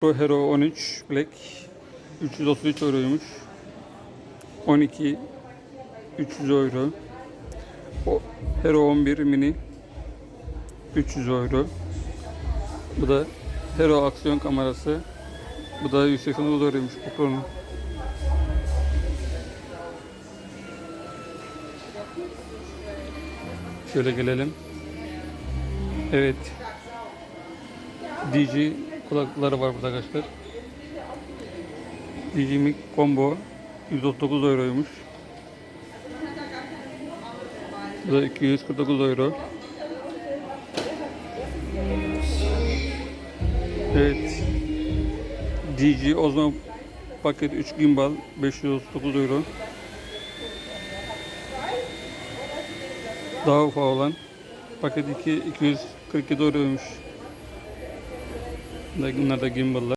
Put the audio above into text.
Pro Hero 13 Black 333 euroymuş. 12 300 euro. O Hero 11 mini 300 euro. Bu da Hero aksiyon kamerası. Bu da 189 euroymuş bu Pro'nun. Şöyle gelelim. Evet. DJ kulaklıkları var burada arkadaşlar. DJ Mic Combo 139 euroymuş. Bu da 249 euro. Evet. DJ Osmo paket 3 gimbal 539 euro. Daha ufak olan paket 2 247 euroymuş. ওনাদের গিম্বল